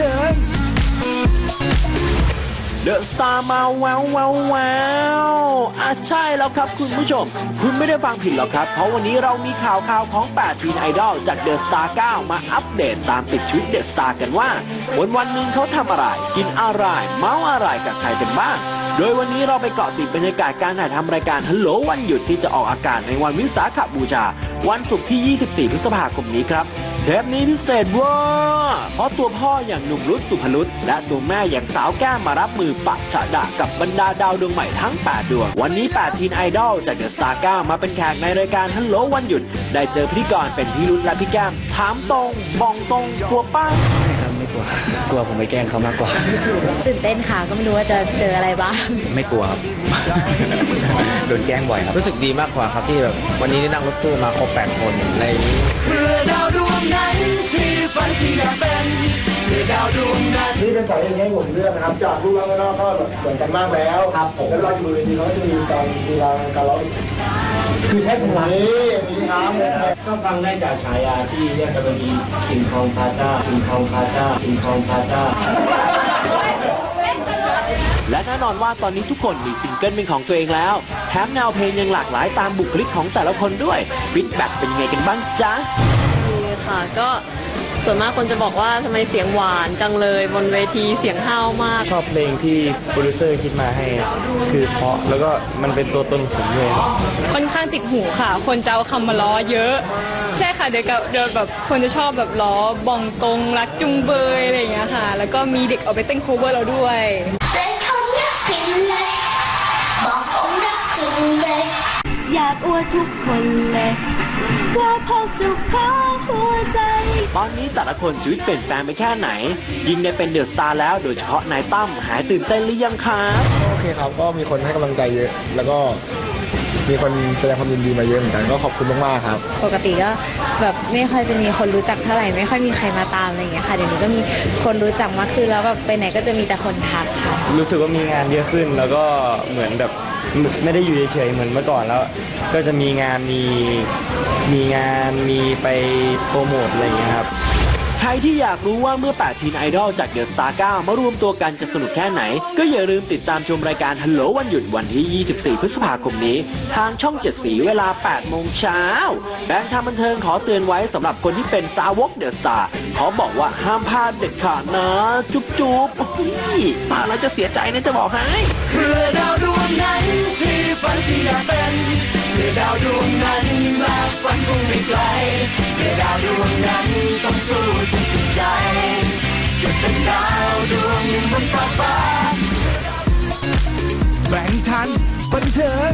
ทิงเดอะสตาร์มาแววแววแววอะใช่แล้วครับคุณผู้ชม คุณไม่ได้ฟังผิดหรอกครับ เพราะวันนี้เรามีข่าวข่าวของ8ทีนไอดอลจากเดอะสตาร์9มาอัปเดตตามติดชีวิตเดอะสตาร์กันว่า วันวันหนึ่งเขาทำอะไร กินอะไร เมาอะไรกับใครกันบ้าง โดยวันนี้เราไปเกาะติดบรรยากาศการถ่ายทำรายการฮัลโหลวันหยุดที่จะออกอากาศในวันวิสาขบูชา วันศุกร์ที่ 24 พฤษภาคมนี้ครับ เทปนี้พิเศษเว่าเพราะตัวพ่ออย่างหนุ่มรุตสุภรุตและตัวแม่อย่างสาวแก้มมารับมือปะฉะดะกับบรรดาดาวดวงใหม่ทั้ง 8 ดวง วันนี้ 8 ทีนไอดอลจากเดอะสตาร์9มาเป็นแขกในรายการฮัลโหลวันหยุด ได้เจอพิธีกรเป็นพี่รุตและพี่แก้มถามตรงบองตรงกลัวป้า ไม่ครับไม่กลัวกลัวผมไปแกล้งเขามากกว่า ตื่นเต้นค่ะก็ไม่รู้ว่าจะเจออะไรบ้าง ไม่กลัวครับ โดนแกล้งบ่อยครับ รู้สึกดีมากกว่าครับที่แบบวันนี้ได้นั่งรถตู้มาครบแปดคนอะไรอย่างนี้นี่เป็น สายอย่างนี้ให้ผมเลือกนะครับ จากรูปร่างนอกก็แบบเหมือนกันมากแล้วครับผมแล้วเราอยู่บนเวทีเราก็จะมีการมีการการร้องคือใช้พลังนี่มีน้ำก็ฟังได้จากฉายาที่เรียกกันว่ามีคิงคองพาต้าคิงคองพาต้าคิงคองพาต้าและแน่นอนว่าตอนนี้ทุกคนมีซิงเกิลเป็นของตัวเองแล้วแถมแนวเพลงยังหลากหลายตามบุคลิกของแต่ละคนด้วยฟีดแบ็กเป็นยังไงกันบ้างจ๊ะดีค่ะก็ ส่วนมากคนจะบอกว่าทำไมเสียงหวานจังเลยบนเวทีเสียงห้าวมาก ชอบเพลงที่โปรดิวเซอร์คิดมาให้ คือเพราะแล้วก็มันเป็นตัวตนผมด้วยค่อนข้างติดหูค่ะ คนจะเอาคำมาล้อเยอะ ใช่ค่ะเดี๋ยวกับเดี๋ยวแบบคนจะชอบแบบล้อบองตรงรักจุงเบยอะไรอย่างเงี้ยค่ะ แล้วก็มีเด็กเอาไปเต้นโคเวอร์เราด้วยใจคนรักฟินเลยบอกผมรักจุงเลยอยากอวดทุกคนเลยว่าพกจุกของหัวใจ ตอนนี้แต่ละคนชีวิตเปลี่ยนแปลงไปแค่ไหน ยิ่งได้เป็นเดอะสตาร์แล้วโดยเฉพาะนายตั้มหายตื่นเต้นหรือยังครับโอเคครับก็มีคนให้กำลังใจเยอะ แล้วก็มีคนแสดงความยินดีมาเยอะเหมือนกันก็ขอบคุณมากๆครับ ปกติก็แบบไม่ค่อยจะมีคนรู้จักเท่าไหร่ไม่ค่อยมีใครมาตามอะไรอย่างเงี้ยค่ะเดี๋ยวนี้ก็มีคนรู้จักมากขึ้นแล้วแบบไปไหนก็จะมีแต่คนทักค่ะ รู้สึกว่ามีงานเยอะขึ้นแล้วก็เหมือนแบบ ไม่ได้อยู่เฉยๆเหมือนเมื่อก่อนแล้ว ก็จะมีงานมีมีงานมีไปโปรโมทอะไรอย่างเงี้ยครับ ใครที่อยากรู้ว่าเมื่อ 8 ทีนไอดอลจากเดอะสตาร์9มารวมตัวกันจะสนุกแค่ไหน ก็อย่าลืมติดตามชมรายการฮัลโหลวันหยุดวันที่ 24 พฤษภาคมนี้ ทางช่อง 7 สีเวลา 8 โมงเช้า แบงค์ทำบันเทิงขอเตือนไว้สำหรับคนที่เป็นสาวกเดอะสตาร์ขอบอกว่าห้ามพลาดเด็ดขาดนะ จุ๊บจุ๊บโอ้ยมาแล้วจะเสียใจนะจะบอกให้ ดวงนั้นมากฝันคงไม่ไกลเพื่อดาวดวงนั้นต้องสู้จนสุดใจจะเป็นดาวดวงหนึ่งบนฟ้าฟ้าแบ่งทันบันเทิง